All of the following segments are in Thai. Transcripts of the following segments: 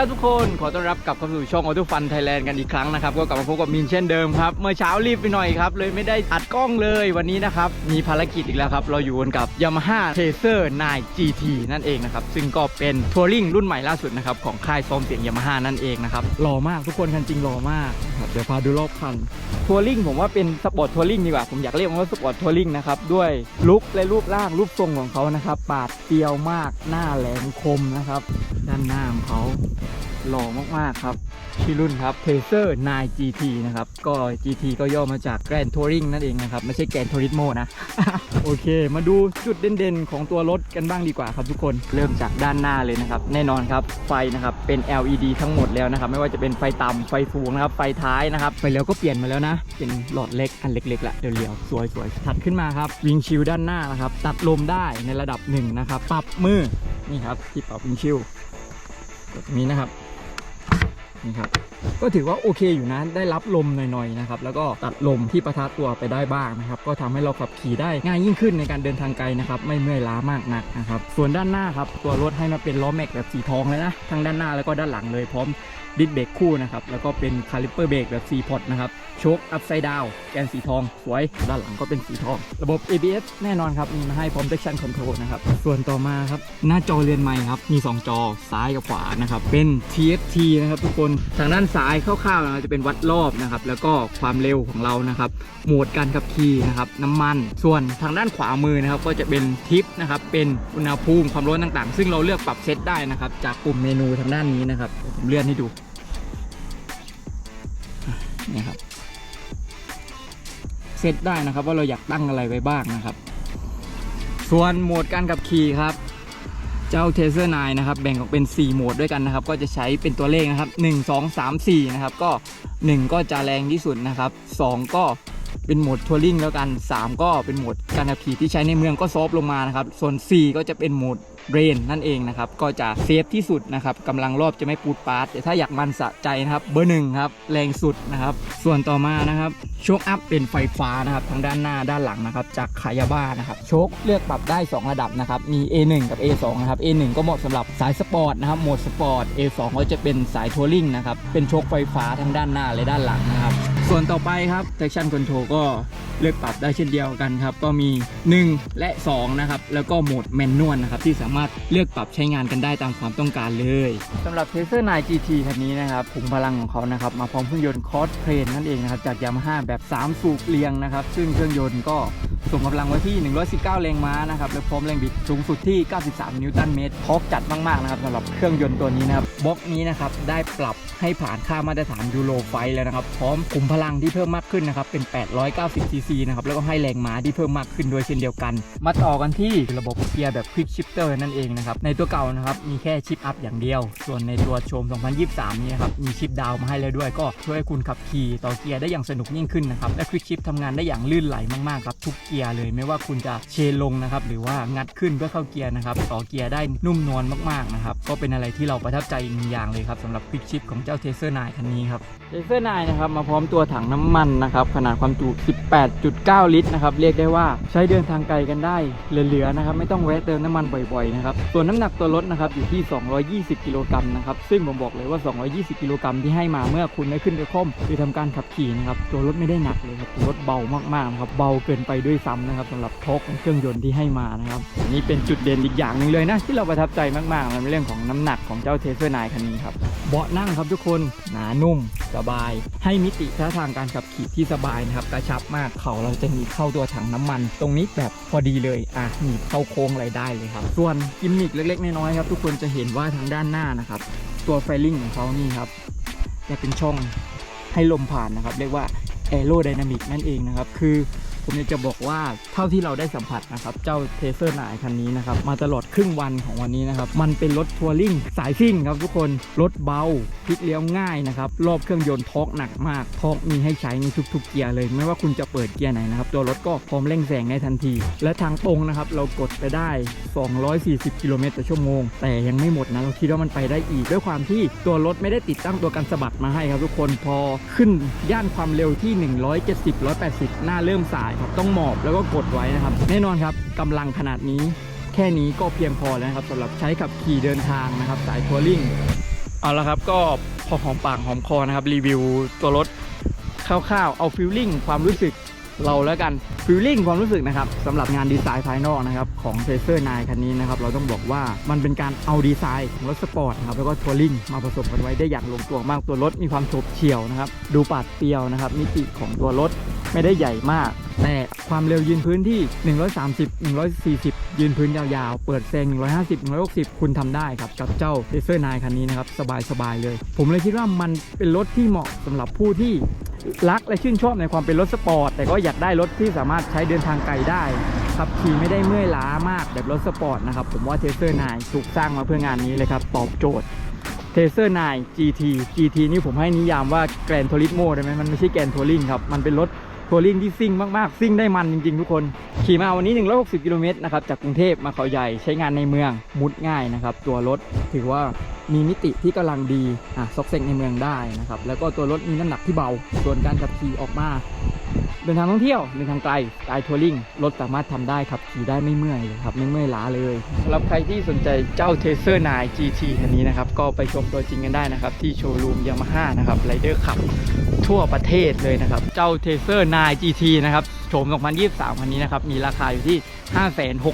ครับทุกคนขอต้อนรับกลับเข้าสู่ช่อง Auto Fun Thailand กันอีกครั้งนะครับก็กลับมาพบกับมินเช่นเดิมครับเมื่อเช้ารีบไปหน่อยครับเลยไม่ได้อัดกล้องเลยวันนี้นะครับมีภารกิจอีกแล้วครับเราอยู่กันกับ Yamaha Tracer 9 GT นั่นเองนะครับซึ่งก็เป็นทัวริงรุ่นใหม่ล่าสุดนะครับของค่ายซ้อมเสียง Yamaha นั่นเองนะครับหล่อมากทุกคนคันจริงหล่อมากครับเดี๋ยวพาดูรอบคัน ทัวริงผมว่าเป็นสปอร์ตทัวริงดีกว่า ผมอยากเรียกมันว่าสปอร์ตทัวริงนะครับ ด้วยลุคและรูปร่างรูปทรงของเขานะครับ ปาดเปรียวมากหน้าแหลมคมนะครับ ด้านหน้าของเขาหล่อมากๆครับชื่อรุ่นครับ Tracer 9 GT นะครับ ก็ GT ก็ย่อมาจาก Grand Touring นั่นเองนะครับ ไม่ใช่ Grand Turismo นะ โอเค มาดูจุดเด่นๆ ของตัวรถกันบ้างดีกว่าครับทุกคนเริ่มจากด้านหน้าเลยนะครับ แน่นอนครับ ไฟนะครับ เป็น LED ทั้งหมดแล้วนะครับ ไม่ว่าจะเป็นไฟต่ำไฟสูงนะครับ ไฟท้ายนะครับ ไฟเลี้ยวก็เปลี่ยนมาแล้วนะ เป็นหลอดเล็กอันเล็กๆละเรียวๆสวยๆถัดขึ้นมาครับวิงชิลด้านหน้านะครับตัดลมได้ในระดับหนึ่งนะครับปรับมือนี่ครับที่ปรับวิงชิลดตรงนี้นะครับ นี่ครับก็ถือว่าโอเคอยู่นะได้รับลมหน่อยๆนะครับแล้วก็ตัดลมที่ประทะตัวไปได้บ้างนะครับก็ทำให้เราขับขี่ได้ง่ายยิ่งขึ้นในการเดินทางไกลนะครับไม่เมื่อยล้ามากนักนะครับส่วนด้านหน้าครับตัวรถให้มาเป็นล้อแม็กแบบสีทองเลยนะทั้งด้านหน้าแล้วก็ด้านหลังเลยพร้อมดิสเบรกคู่นะครับแล้วก็เป็นคาลิปเปอร์เบรกแบบ4พอตนะครับโชคอัพไซด์ดาวแกนสีทองสวยด้านหลังก็เป็นสีทอง ระบบ ABS แน่นอนครับมีมาให้พร้อม traction control นะครับส่วนต่อมาครับหน้าจอเรือนใหม่ครับมี 2 จอซ้ายกับขวานะครับเป็น TFT นะครับทุกคนทางด้านซ้ายคร่าวๆนะจะเป็นวัดรอบนะครับ แล้วก็ความเร็วของเรานะครับ โหมดการขับขี่นะครับ น้ำมัน ส่วนทางด้านขวามือนะครับก็จะเป็นทิปนะครับ เป็นอุณหภูมิความร้อนต่างๆ ซึ่งเราเลือกปรับเซตได้นะครับ จากปุ่มเมนูทางด้านนี้นะครับผมเลื่อนให้ดูนี่ครับเซตได้นะครับว่าเราอยากตั้งอะไรไว้บ้างนะครับ ส่วนโหมดการขับขี่ครับ เจ้าเทเซอร์9นะครับแบ่งออกเป็น 4 โหมดด้วยกันนะครับ ก็จะใช้เป็นตัวเลขนะครับ 1 2 3 4 นะครับ ก็ 1 ก็จะแรงที่สุดนะครับ 2 ก็ เป็นโหมดทัวริงแล้วกัน 3 ก็เป็นโหมดการขับขี่ที่ใช้ในเมืองก็ซอฟลงมานะครับ ส่วน 4 ก็จะเป็นโหมดเรนนั่นเองนะครับ ก็จะเซฟที่สุดนะครับกำลังรอบจะไม่ปูดปาดแต่ถ้าอยากมันสะใจนะครับ เบอร์หนึ่งครับ แรงสุดนะครับ ส่วนต่อมานะครับโชคอัพเป็นไฟฟ้านะครับทั้งด้านหน้าด้านหลังนะครับ จากคายาบ้านะครับโชคเลือกปรับได้ 2 ระดับนะครับ มี A1 กับ A2 นะครับ A1 ก็เหมาะสำหรับสายสปอร์ตนะครับโหมดสปอร์ต A2 ก็จะเป็นสายทัวริงนะครับเป็นโชคไฟฟ้าทั้งด้านหน้าและด้านหลังนะครับ ส่วนต่อไปครับ traction control ก็เลือกปรับได้เช่นเดียวกันครับ ก็มี 1 และ 2 นะครับ แล้วก็โหมดแมนนวลนะครับ ที่สามารถเลือกปรับใช้งานกันได้ตามความต้องการเลยสำหรับ t ทเซอร์9 GT คันนี้นะครับขุมพลังของเขานะครับ มาพร้อมเครื่องยนต์คอร์สเพลนนั่นเองนะครับ จาก Yamaha แบบ 3 สูบเรียงนะครับ ซึ่งเครื่องยนต์ก็ส่งกำลังไว้ที่ 119 แรงม้านะครับและพร้อมแรงบิดสูงสุดที่ 93 นิวตันเมตรทอกจัดมากๆนะครับสำหรับเครื่องยนต์ตัวนี้นะครับบล็อกนี้นะครับได้ปรับให้ผ่านค่ามาตรฐานยูโรไฟแล้วนะครับ พร้อมขุมพลังที่เพิ่มมากขึ้นนะครับ เป็น 890 ซีซีนะครับ แล้วก็ให้แรงม้าที่เพิ่มมากขึ้นด้วยเช่นเดียวกัน มาต่อกันที่ระบบเกียร์แบบ Quick Shifter นั่นเองนะครับ ในตัวเก่านะครับ มีแค่ชิปอัพอย่างเดียว ส่วนในตัวโชม2023 นี้ครับ มีชิปดาวมาให้แล้วด้วย ก็ช่วยให้คุณขับขี่ต่อเกียร์ได้อย่างสนุกยิ่งขึ้นนะครับ และ Quick Shift ทำงานได้อย่างลื่นไหลมากๆครับทุกเกียร์เลย ไม่ว่าคุณจะเชนลงนะครับหรือว่างัดขึ้นเพื่อเข้าเกียร์นะครับต่อเกียร์ได้นุ่มนวลมากๆนะครับก็เป็นอะไรที่เราประทับใจกหนึ่งอย่างเลยครับสำหรับ Quick Shift ของเจ้า t ทเซอร์9คันนี้ครับเ a เซอร์9นะครับมาพร้อมตัวถังน้ำมันนะครับขนาดความจุ 18.9 ลิตรนะครับเรียกได้ว่าใช้เดินทางไกลกันได้เหลือๆนะครับไม่ต้องแวะเติมน้ำมันบ่อยๆนะครับส่วนน้ำหนักตัวรถนะครับอยู่ที่ 220 กิโลกรัมนะครับซึ่งผมบอกเลยว่า 220 กิโลกรัมที่ให้มาเมื่อคุณได้ขึ้นไปค่อมคือทำการขับขี่นะครับตัวรถไม่ได้หนักเลยครับตัวรถเบามากๆนะครับเบาเกินไปด้วยซ้ำนะครับสำหรับทอกของเครื่องยนต์ที่ให้มานะครับนี่เป็นจุดเด่นอีกอย่างหนึ่งเลยนะที่เราประทับใจมากๆในเรื่องของน้ำหนักของเจ้าเทเซอร์นคันนี้ครับ เบาะนั่งครับทุกคนหนานุ่มสบาย ให้มิติท่าทางการขับขี่ที่สบายนะครับ กระชับมากเขาเราจะหนีบเข้าตัวถังน้ำมัน ตรงนี้แบบพอดีเลยอะหนีบเข้าโค้งอะไรได้เลยครับ ส่วนกิมมิคเล็กๆน้อยๆครับ ทุกคนจะเห็นว่าทางด้านหน้านะครับ ตัวไฟลิ่งของเขานี่ครับจะเป็นช่องให้ลมผ่านนะครับ เรียกว่าแอโรไดนามิกนั่นเองนะครับ คือ ผมจะบอกว่าเท่าที่เราได้สัมผัสนะครับ เจ้าเทเซอร์นายคันนี้นะครับ มาตลอดครึ่งวันของวันนี้นะครับ มันเป็นรถทัวริงสายซิ่งครับทุกคน รถเบาพลิกเลี้ยวง่ายนะครับ รอบเครื่องยนต์ทอกหนักมากทอกมีให้ใช้ในทุกๆเกียร์เลย ไม่ว่าคุณจะเปิดเกียร์ไหนนะครับ ตัวรถก็พร้อมเร่งแซงได้ทันที และทางตรงนะครับ เรากดไปได้ 240 กิโลเมตรต่อชั่วโมง แต่ยังไม่หมดนะเราคิดว่ามันไปได้อีกด้วยความที่ตัวรถไม่ได้ติดตั้งตัวกันสะบัดมาให้ครับทุกคนพอขึ้นย่านความเร็วที่ 170 180 หน้าเริ่มสายครับต้องหมอบแล้วก็กดไว้นะครับ แน่นอนครับกำลังขนาดนี้ แค่นี้ก็เพียงพอแล้วนะครับสำหรับใช้ขับขี่เดินทางนะครับ สายทัวริงเอาละครับก็พอหอมปากหอมคอนะครับ รีวิวตัวรถคร่าวๆเอาฟิลลิ่งความรู้สึกเราแล้วกันฟิลลิ่งความรู้สึกนะครับสำหรับงานดีไซน์ภายนอกนะครับของ t เซอร์9คันนี้นะครับเราต้องบอกว่ามันเป็นการเอาดีไซน์ของรถสปอร์ตนะครับแล้วก็ทัวริงมาผสมกันไว้ได้อย่างลงตัวมากตัวรถมีความโฉบเฉี่ยวนะครับดูปาดเปรียวนะครับมิติของตัวรถไม่ได้ใหญ่มากแต่ความเร็วยืนพื้นที่ 130 140 ยืนพื้นยาวๆ เปิดแซง150 160 คุณทำได้ครับกับเจ้า t เซอร์9คันนี้นะครับ สบายๆเลย ผมเลยคิดว่ามันเป็นรถที่เหมาะสำหรับผู้ที่รักและชื่นชอบในความเป็นรถสปอร์ต แต่ก็อยากได้รถที่สามารถใช้เดินทางไกลได้ขับขี่ไม่ได้เมื่อยล้ามากแบบรถสปอร์ตนะครับ ผมว่าเทเซอร์9ถูกสร้างมาเพื่องานนี้เลยครับ ตอบโจทย์เทเซอร์9 GT GT นี่ผมให้นิยามว่าแกรนทัวริสโมได้ไหมมันไม่ใช่แกรนทัวริงครับ มันเป็นรถ ทัวริงที่ซิ่งมากๆ ซิ่งได้มันจริงๆทุกคน ขี่มาวันนี้ 160 กิโลเมตรนะครับ จากกรุงเทพมาเขาใหญ่ใช้งานในเมืองมุดง่ายนะครับ ตัวรถถือว่ามีมิติที่กำลังดีอะซอกเซกในเมืองได้นะครับ แล้วก็ตัวรถมีน้ำหนักที่เบา ส่วนการขับขี่ออกมา เดินทางท่องเที่ยวเดินทางไกลสไตล์ทัวริงรถสามารถทำได้ขับขี่ได้ไม่เมื่อยเลยครับไม่เมื่อยล้าเลยสำหรับใครที่สนใจเจ้า t เซอร์9 GT คันนี้นะครับก็ไปชมตัวจริงกันได้นะครับที่โชว์รูมยามาฮ่านะครับไรเดอร์ขับ ทั่วประเทศเลยนะครับ เจ้า t เซอร์9 GT นะครับโฉม 2023 คันนี้นะครับ มีราคาอยู่ที่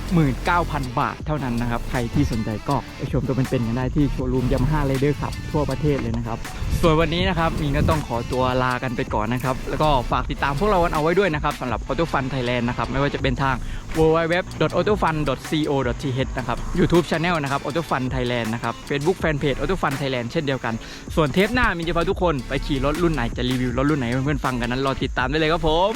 569,000 บาทเท่านั้นนะครับ ใครที่สนใจก็ไปชมตัวเป็นๆกันได้ที่โชว์รูมยามาฮ่าไรเดอร์ขับทั่วประเทศเลยนะครับ ส่วนวันนี้นะครับมีก็ต้องขอตัวลากันไปก่อนนะครับ แล้วก็ฝากติดตามพวกเรากันเอาไว้ด้วยนะครับสำหรับ Auto Fun Thailand นะครับ ไม่ว่าจะเป็นทาง www.autofun.co.th นะครับ YouTube Channel นะครับ Auto Fun Thailand นะครับ Facebook Fanpage Auto Fun Thailand เช่นเดียวกัน ส่วนเทปหน้ามีจะพาทุกคนไปขี่รถรุ่นไหนจะรีวิวรถรุ่นไหนเพื่อนๆฟังกันนั้นรอติดตามได้เลยครับผม